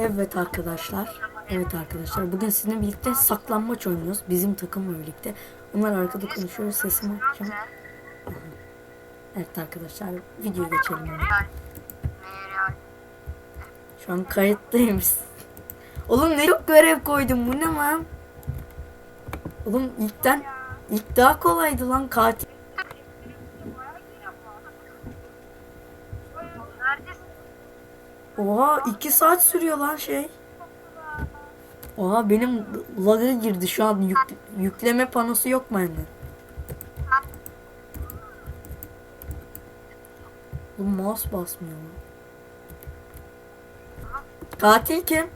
Evet arkadaşlar. Evet arkadaşlar. Bugün sizinle birlikte saklanmaç oynuyoruz. Bizim takımla birlikte. Onlar arkada konuşuyor. Sesimi açacağım. Evet arkadaşlar. Videoya geçelim. Şu an kayıttayız. Oğlum ne çok görev koydum. Bu ne lan? Oğlum ilkten ilk daha kolaydı lan katil. Oha 2 saat sürüyor lan şey. Oha benim lag'a girdi şu an yük- yükleme panosu yok bende. Bu mouse basmıyor mu? Katil kim?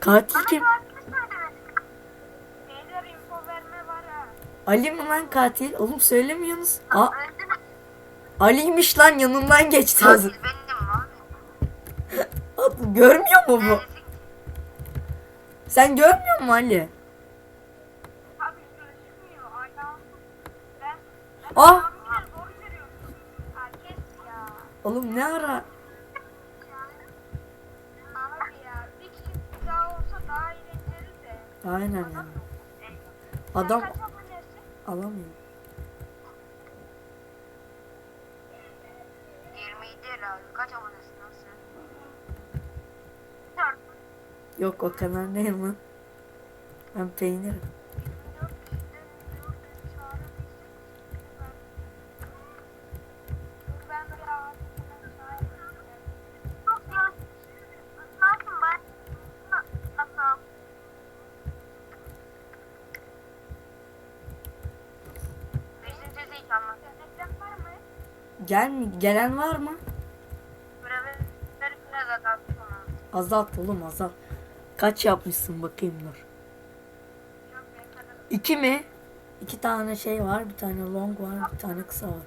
Katil kim? Ali mi lan katil? Oğlum söylemiyorsunuz. Aa, Ali'ymiş lan yanından geçti az. Görmüyor mu bu? Sen görmüyor musun Ali? Ah! Oğlum ne ara? Aynen ya. Adam alamıyor. 27 herhalde. Kaç abonesin lan sen? Dört. Yok o kadar değil mi? Ben peynirim. 24 kişiden dördünü çağırabilsek. Ben... Dur ben bir abimle çağırayım. Çok ya. Nasılsın ben? Nasıl? Bizim sesi hiç anlat. Reklam var mı? Gel mi? Gelen var mı? Azalt oğlum azalt. Kaç yapmışsın bakayım dur. İki mi? İki tane şey var. Bir tane long var. Bir tane kısa var.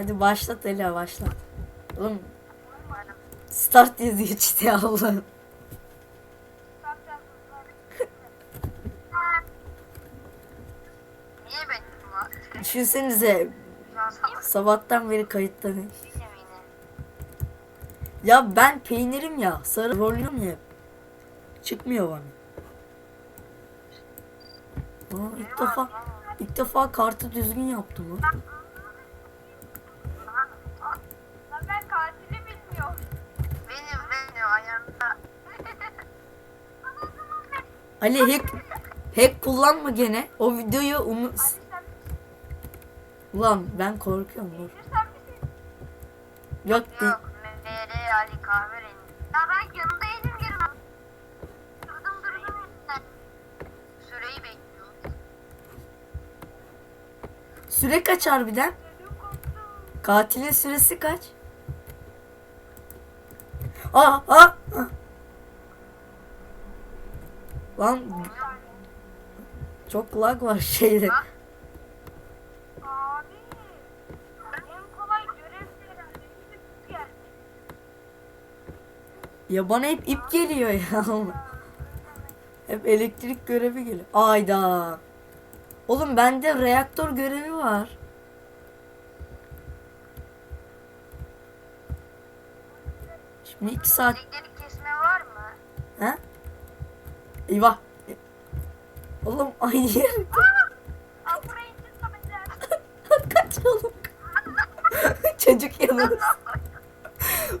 Hadi başlat Ela başlat. Oğlum start yazıyor işte Allah'ım. Start yazdılar. Niye benim var? Düşünsenize sabahtan beri kayıttayım. yine. Ya ben peynirim ya. Sarı rolüm ya. Çıkmıyor bana. Aa, ilk defa ilk defa kartı düzgün yaptım lan. Lan ben katili bilmiyorum. Benim benim ayağımda. Ali hack hack kullanma gene. O videoyu unut. Ulan ben korkuyorum dur. Yok. Yok. MR Ali kahverengi. Ya ben yanındaydım girmem. Durdum durdum işte. Süreyi bekliyor. Süre kaç harbiden? Katilin süresi kaç? Aa, aa, aa. Lan çok lag var şeyde. Abi. En kolay görev herhalde. Bir de bu geldi. Ya bana hep ip geliyor ya. hep elektrik görevi geliyor. Ayda. Oğlum bende reaktör görevi var. Şimdi iki saat. Elektrikleri kesme var mı? Ha? Eyvah. Oğlum tabeler. Kaç oğlum. Çocuk yalnız.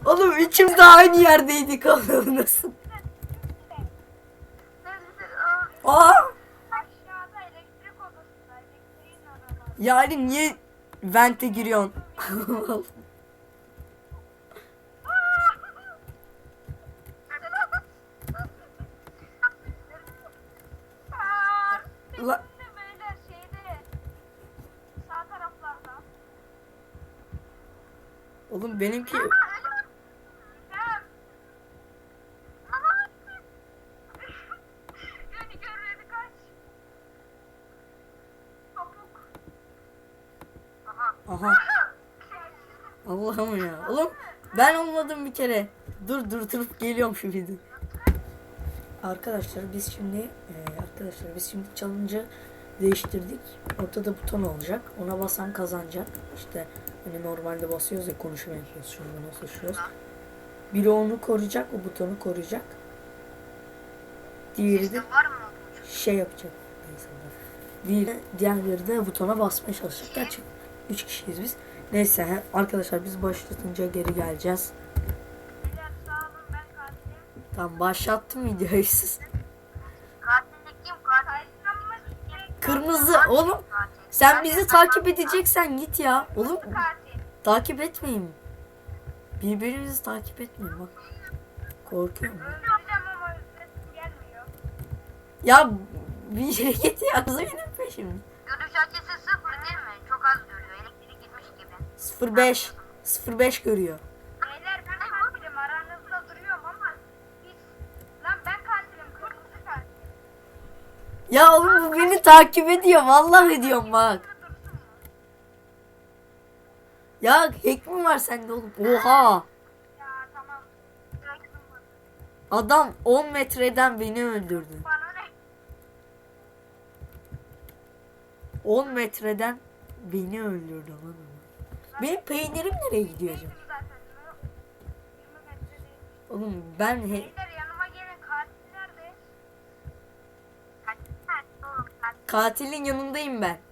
Oğlum üçümüz de aynı yerdeydik oğlum nasıl? Aa! Yani niye vente giriyorsun? La-. Oğlum benimki Ya. Yani görmedi kaç. Topuk. Aha. aha. Allah Allah'ım ya. Oğlum ben olmadım bir kere. Dur durdurup geliyorum şu videoyu. Arkadaşlar biz şimdi e, arkadaşlar biz şimdi challenge'ı değiştirdik. Ortada buton olacak. Ona basan kazanacak. İşte hani normalde basıyoruz ya konuşma yapıyoruz. Şurada nasıl düşüyoruz. Biri onu koruyacak, o butonu koruyacak. Diğeri de şey yapacak. Neyse. Diğeri, diğerleri de butona basmaya çalışacak. Gerçi 3 kişiyiz biz. Neyse arkadaşlar biz başlatınca geri geleceğiz. Tamam başlattım videoyu siz. Kırmızı oğlum. Sen bizi takip edeceksen git ya. Oğlum takip etmeyin. Birbirinizi takip etmeyin bak. Korkuyorum. Ya bir yere git ya. benim peşimde. Görüş açısı sıfır değil mi? Çok az görüyor. Elektrik gitmiş gibi. 05. 05 görüyor. Beyler ben katilim aranızda duruyorum ama hiç... Lan ben katilim kırmızı katil. Ya oğlum bu beni takip ediyor. Vallahi diyorum bak. Ya hack mi var sende oğlum? Oha. Ya tamam. Bıraktım bunu. Adam 10 metreden beni öldürdü. Bana ne? 10 metreden beni öldürdü lan. Benim peynirim nereye gidiyor acaba? Değildim zaten. 20 metre değil. Oğlum ben he- katilin yanındayım ben.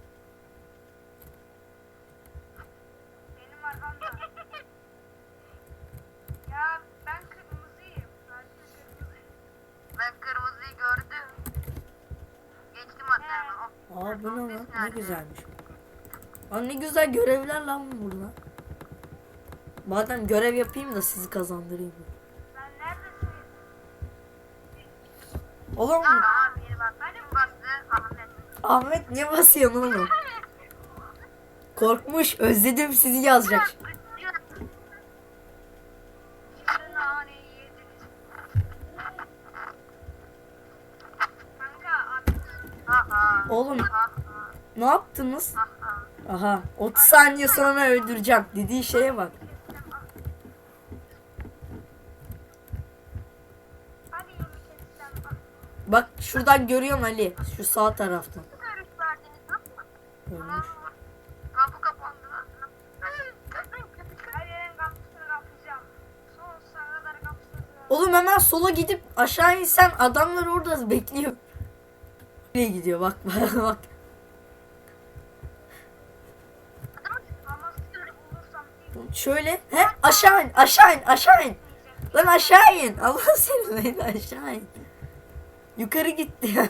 Aa bu ne lan? Ne güzelmiş. Aa ne güzel görevler lan burada. Madem görev yapayım da sizi kazandırayım. Lan neredesiniz? Oğlum Aa biri bak. Hadi bastı. Ahmet. Ahmet niye basıyorsun oğlum? Korkmuş özledim sizi yazacak. Oğlum ne yaptınız? Aha. Aha 30 saniye sonra öldüreceğim dediği şeye bak. Bak. Şuradan görüyorsun Ali şu sağ taraftan. Ölmüş. Oğlum hemen sola gidip aşağı insen adamlar orada bekliyor. Nereye gidiyor bak bak. Ama sır bulursam değil Şöyle he aşağı in aşağı in aşağı in. Lan aşağı in. Allah seni lan aşağı in. Yukarı gitti ya.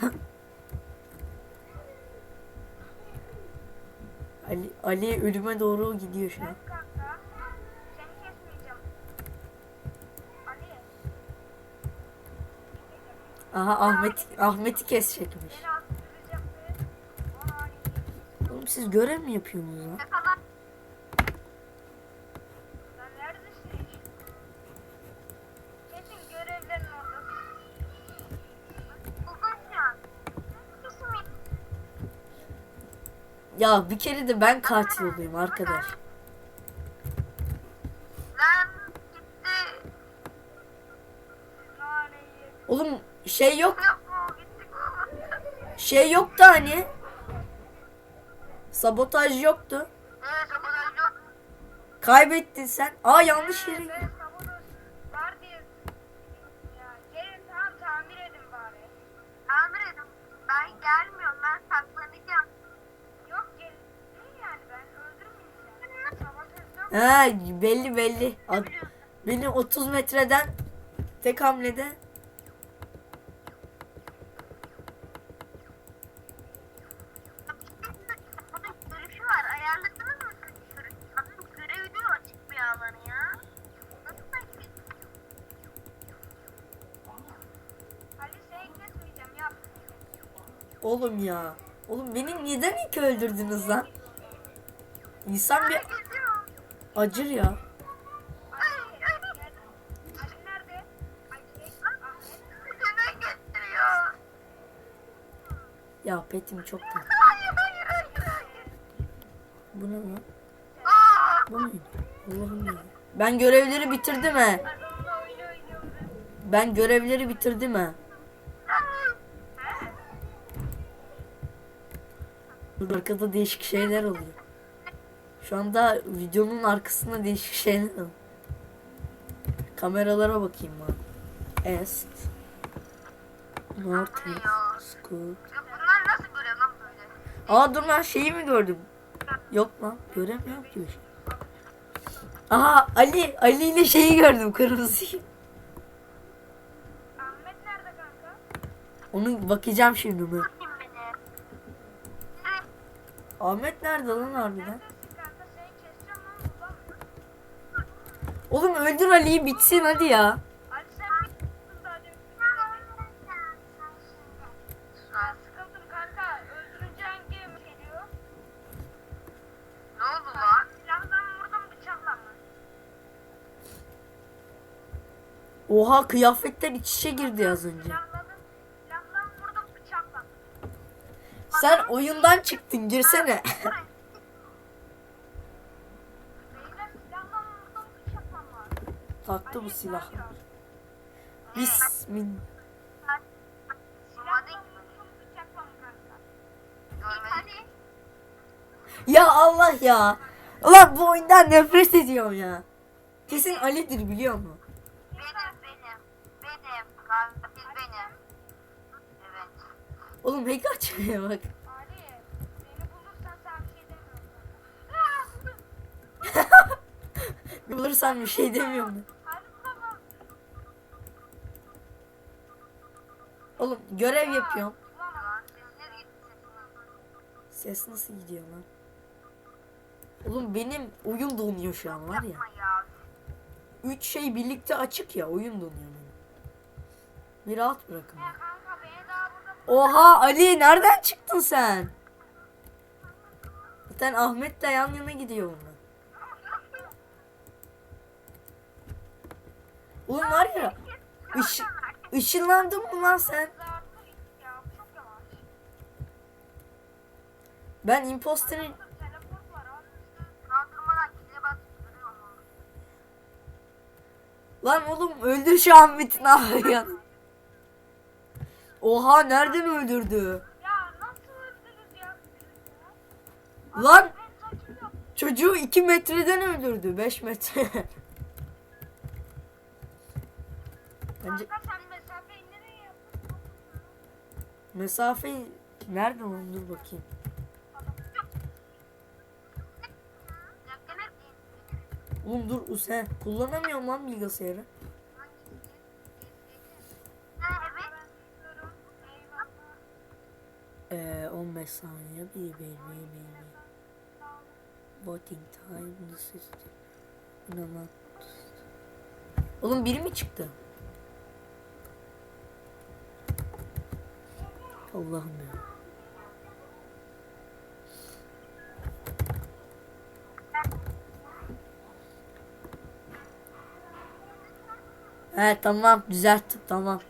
Ali, Ali ölüme doğru gidiyor şu an. Aha Ahmet Ahmet'i kesecekmiş. Beni. Oğlum siz görev mi yapıyorsunuz. Lan Ya bir kere de ben katil olayım arkadaş. Oğlum şey yok şey yoktu hani. Sabotaj yoktu. Kaybettin sen. Aa yanlış yere. Ben sabotaj var diye. Ya gelin tamam tamir edin bari. Tamir edin. Ben gelmiyorum. Ben saklanacağım. Yok gelin yani ben öldürmeyeceğim. Sabotaj yok. Ha belli belli. Ad- Beni 30 metreden tek hamlede oğlum ya. Oğlum beni neden ilk öldürdünüz lan? İnsan bir. Acır ya. Ya petim çok tatlı. Bu ne lan? Bu muydu? Allah'ım ya. Ben görevleri bitirdim he. Ben görevleri bitirdim he. Arkada değişik şeyler oluyor. Şu anda videonun arkasında değişik şeyler oluyor. Kameralara bakayım ben. Est. North. Ya bunlar nasıl görev lan böyle? Aa dur lan şeyi mi gördüm? Yok lan göremiyorum ki bir şey. Aha Ali Ali ile şeyi gördüm kırmızıyı. Ahmet nerede kanka? Onu bakacağım şimdi beni? Ahmet nerede lan harbiden? Neredesin kanka? Seni keseceğim lan buradan. Oğlum öldür Ali'yi bitsin hadi ya. Oha kıyafetler iç içe girdi az önce. Sen oyundan çıktın girsene. Beyler silahla mı vurdum bıçakla mı? Taktı bu Ali, silah. ne yapıyor? Bismillah. Silahla mı vurdum bıçakla mı kanka? Görmedim. Ya Allah ya. Ulan bu oyundan nefret ediyorum ya. Kesin Ali'dir biliyor musun? Oğlum hack açmaya bak. Ali bulursan bir şey demiyorum. Bulursan bir şey demiyorum. ben. Hadi tamam. Oğlum görev yapıyorum. Ses nasıl gidiyor lan? Oğlum benim oyun donuyor şu an var ya. Üç şey birlikte açık ya oyun donuyor benim. Bir rahat bırakın. Oha Ali nereden çıktın sen? Zaten Ahmet de yan yana gidiyor bunlar. Oğlum var ya ışı, ışınlandın mı lan sen? ya. Ben imposterin abi. Lan oğlum öldür şu Ahmet'i ne yapıyorsun? Oha nereden öldürdü? Ya nasıl ya? Lan çocuğu 2 metreden öldürdü 5 metre. Bence Kanka sen mesafeyi nereye yaptın? Mesafe nerede lan dur bakayım. Oğlum dur Use kullanamıyorum lan bilgisayarı. Ee, 15 saniye bir bir bir bir. Voting time the system. Oğlum biri mi çıktı? Allah'ım ya. He tamam düzelttim tamam.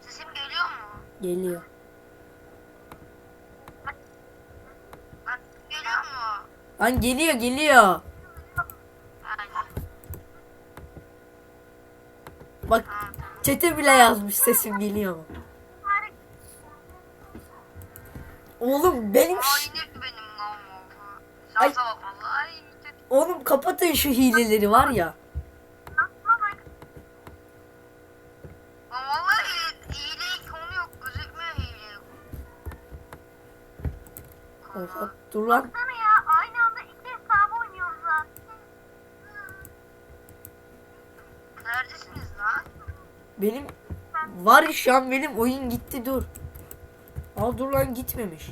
Sesim geliyor mu? Geliyor. Bak geliyor mu? Lan geliyor geliyor. Bak çete bile yazmış sesim geliyor mu? Oğlum benim ş- Ay ne benim lan bu. Ay. Bak oğlum kapatın şu hileleri var ya. Lan vallahi hile konu yok. Gözükmüyor hile. Oha dur lan. Sana ya aynı anda iki hesabı oynuyoruz lan. Neredesiniz lan? Benim var ya şu an benim oyun gitti dur. Aa dur lan gitmemiş.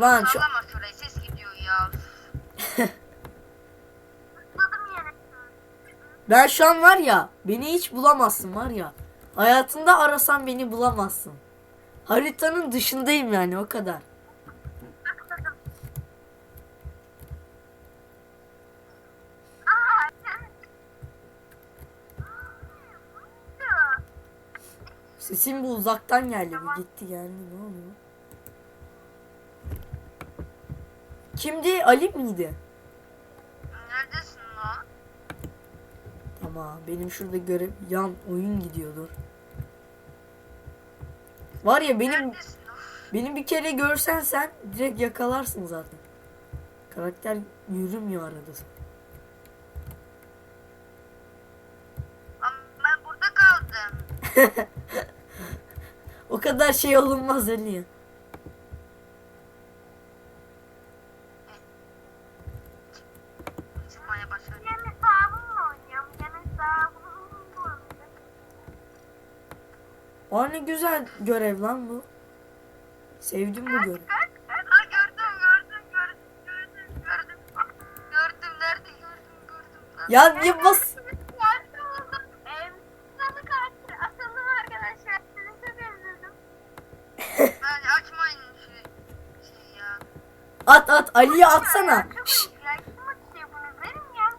Lan şu Sallama şurayı ses gidiyor ya. Ben şu an var ya beni hiç bulamazsın var ya. Hayatında arasan beni bulamazsın. Haritanın dışındayım yani o kadar. Sesim bu uzaktan geldi. Bu gitti geldi ne oluyor? Kimdi? Ali miydi? Neredesin lan? Tamam benim şurada görev yan oyun gidiyordur. Var ya benim Neredesin? Benim bir kere görsen sen direkt yakalarsın zaten. Karakter yürümüyor arada. Ama ben burada kaldım. O kadar şey olunmaz Ali Aa ne güzel görev lan bu. Sevdim bu görev. Ha gördüm gördüm gördüm gördüm gördüm. Gördüm nerede gördüm gördüm. Lan. Ya niye bas? Şey ya. At at Ali'ye atsana. Çok Şş, ya kim atıyor bunu? Verin ya.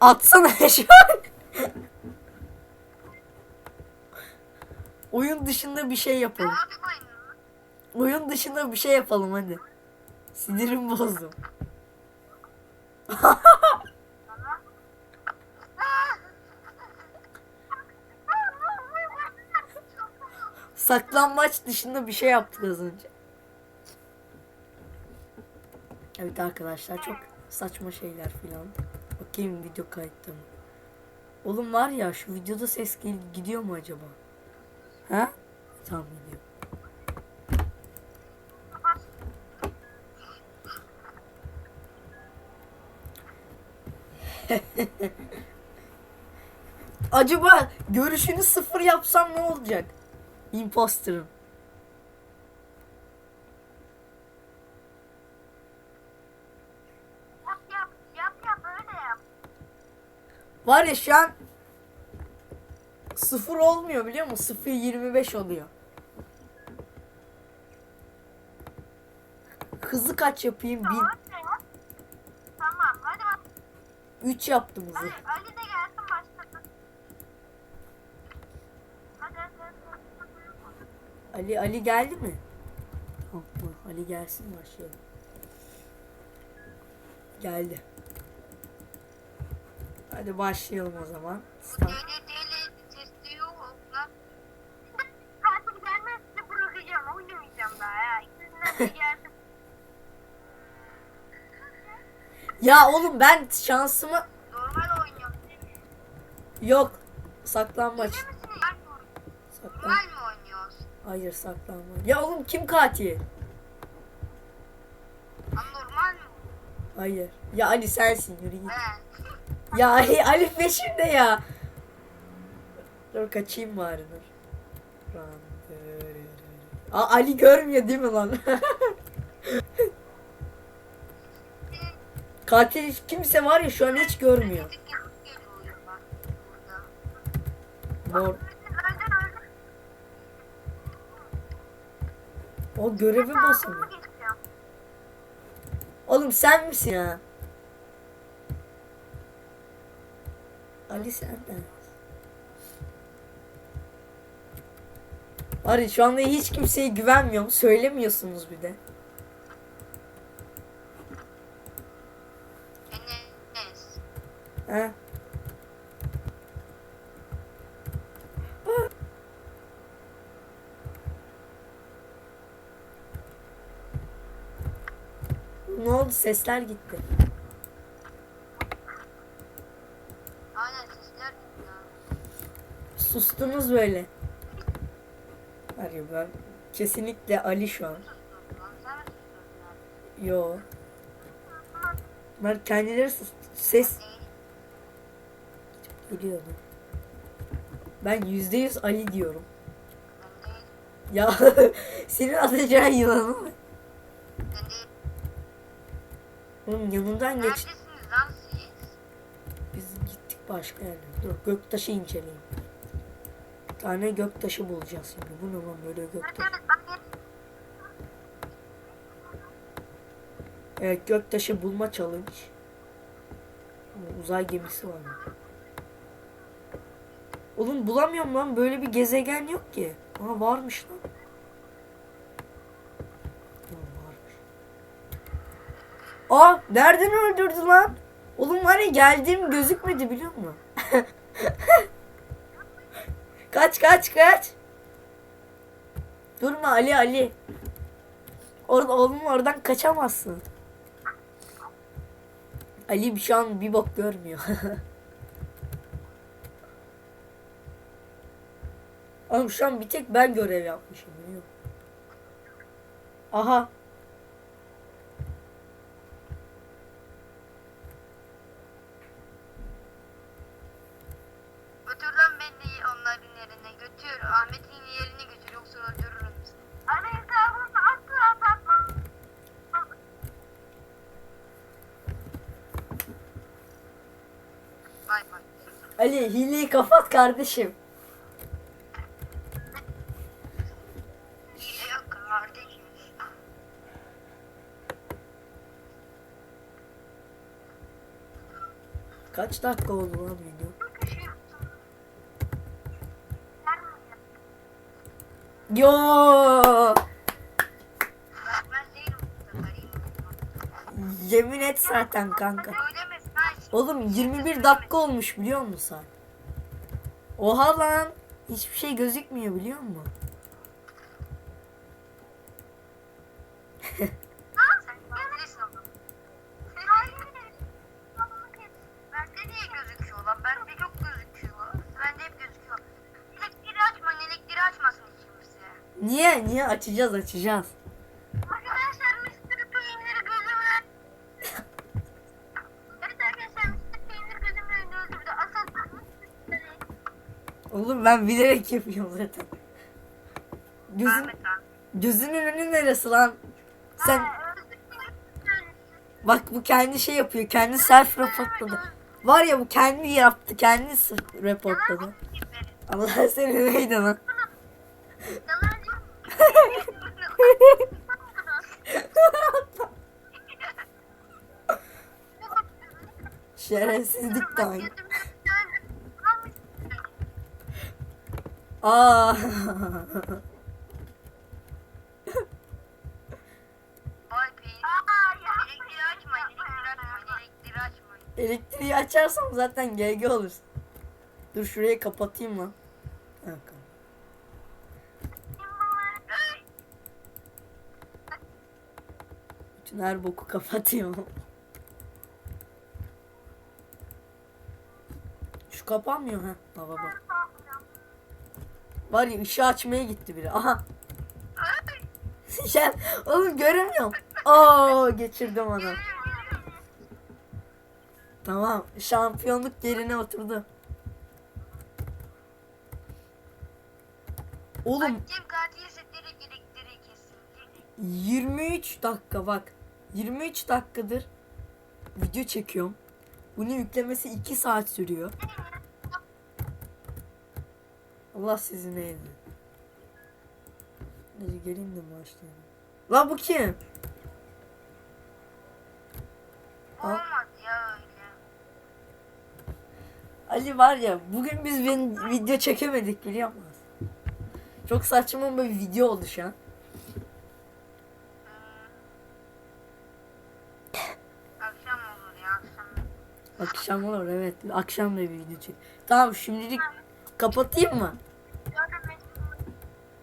atsana şu an. Oyun dışında bir şey yapalım. Oyun dışında bir şey yapalım hadi. Sinirim bozdum. Saklanmaç dışında bir şey yaptık az önce. Evet arkadaşlar çok saçma şeyler filan. Bakayım video kayıtta mı? Oğlum var ya şu videoda ses gidiyor mu acaba? Ha? Tamam gidiyor. Acaba görüşünü sıfır yapsam ne olacak? Imposter'ın. Yap yap. Yap yap öyle yap. Var ya şu an sıfır olmuyor biliyor musun? Sıfır 25 oluyor. Hızı kaç yapayım? Tamam yap. Tamam hadi bak. 3 yaptım hızı. Ali, Ali de gelsin başlasın. Hadi hadi hadi. Ali Ali geldi mi? Tamam. Ali gelsin başlayalım. Geldi. Hadi başlayalım o zaman. Start. Deli deli sesli yok lan. Katil gelmezse bırakacağım. Oynamayacağım daha ya. İkisinden de gelsin. Ya oğlum ben şansımı Normal oynuyorum. yok. Saklanmaç. Misin? Saklan. normal mi oynuyoruz? Hayır saklanma. Ya oğlum kim katil? Ama normal mi? Hayır. Ya Ali sensin yürü git. Ya Ali, Ali peşimde ya. Dur kaçayım bari dur. Aa, Ali görmüyor değil mi lan? Katil kimse var ya şu an hiç görmüyor. Mor. O görevi basamıyor. Oğlum sen misin ya? Ali sen de. Var ya şu anda hiç kimseye güvenmiyorum. Söylemiyorsunuz bir de. Ha? Ne oldu? Sesler gitti. Aynen sesler gitti. Sustunuz böyle. Var ya ben kesinlikle Ali şu an. Yo. Bunlar kendileri sus. Ses Geliyordu. Ben yüzde yüz Ali diyorum. Ya senin atacağın yılanı mı? Onun yanından geç. Biz gittik başka yerlere. Dur göktaşı inceleyin. Bir tane göktaşı bulacağız şimdi. Bu ne lan böyle göktaşı? evet göktaşı bulma challenge. Uzay gemisi var mı? Oğlum bulamıyorum lan. Böyle bir gezegen yok ki. Aa varmış lan. Aa, nereden öldürdü lan? Oğlum var ya geldiğim gözükmedi biliyor musun? kaç kaç kaç. Durma Ali Ali. Orada oğlum oradan kaçamazsın. Ali şu an bir bok görmüyor. Oğlum şu an bir tek ben görev yapmışım biliyor? Aha. Götür lan beni onların yerine götür. Ahmet'in yerine götür yoksa öldürürüm. Anne etrafımda asla atma. Bay bay. Ali hileyi kapat kardeşim. Kaç dakika oldu lan video? Yo. Yemin et zaten kanka. Oğlum 21 dakika olmuş biliyor musun sen? Oha lan. Hiçbir şey gözükmüyor biliyor musun? Sen bilirsin onu. Bende niye gözüküyor lan? Bende çok gözüküyor. Bende hep gözüküyor. Elektriği açma, elektriği açmasın hiç kimse. Niye? Niye? Açacağız açacağız. Arkadaşlar Mr. Peynir gözümle... evet arkadaşlar Mr. Peynir gözümle önünde öldürdü. Asıl Oğlum ben bilerek yapıyorum zaten. Gözün, Ahmet abi. gözünün önü neresi lan? Sen bak bu kendi şey yapıyor. Kendi self reportladı. Var ya bu kendi yaptı. Kendi s- reportladı. Allah seni neydi lan? Aynı. Aa. Elektriği açarsam zaten GG olursun. Dur şurayı kapatayım lan. Ha, Bütün her boku kapatıyorum. Şu kapanmıyor ha. Baba bak. Var ya ışığı açmaya gitti biri. Aha. Sen oğlum göremiyorum. Oo geçirdim onu. Tamam şampiyonluk yerine oturdu. Oğlum Kim katilse direkt elektriği kesin. Direkt. 23 dakika bak. 23 dakikadır video çekiyorum. Bunu yüklemesi 2 saat sürüyor. Allah sizin eline. Hadi gelin de başlayalım. La bu kim? Olmaz ya öyle. Ali var ya bugün biz bir video çekemedik biliyor musun? Çok saçma bir video oldu şu an. Akşam olur ya akşam. Akşam olur evet. Akşam da bir video çek. Tamam şimdilik kapatayım mı?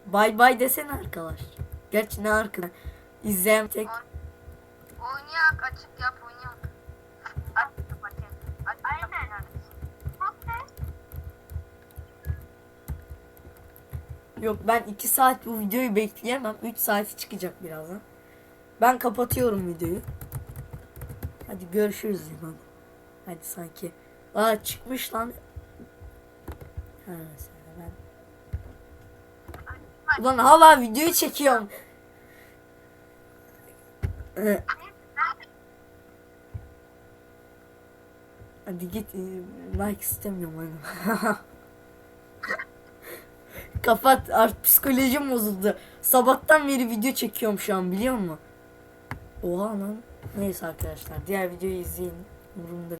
Bay bay desene arkadaş. Gerçi ne arkadaş. İzleyen tek. Oynayak açık yap oynayak. Yok ben 2 saat bu videoyu bekleyemem. 3 saati çıkacak birazdan. Ben kapatıyorum videoyu. Hadi görüşürüz İvan. Hadi sanki. Aa çıkmış lan. Ha mesela ben. Ulan hala videoyu çekiyorum. Ee, Hadi git e, like istemiyorum hadi. Kapat artık psikolojim bozuldu. Sabahtan beri video çekiyorum şu an biliyor musun? Oha lan. Neyse arkadaşlar diğer videoyu izleyin. Umurumda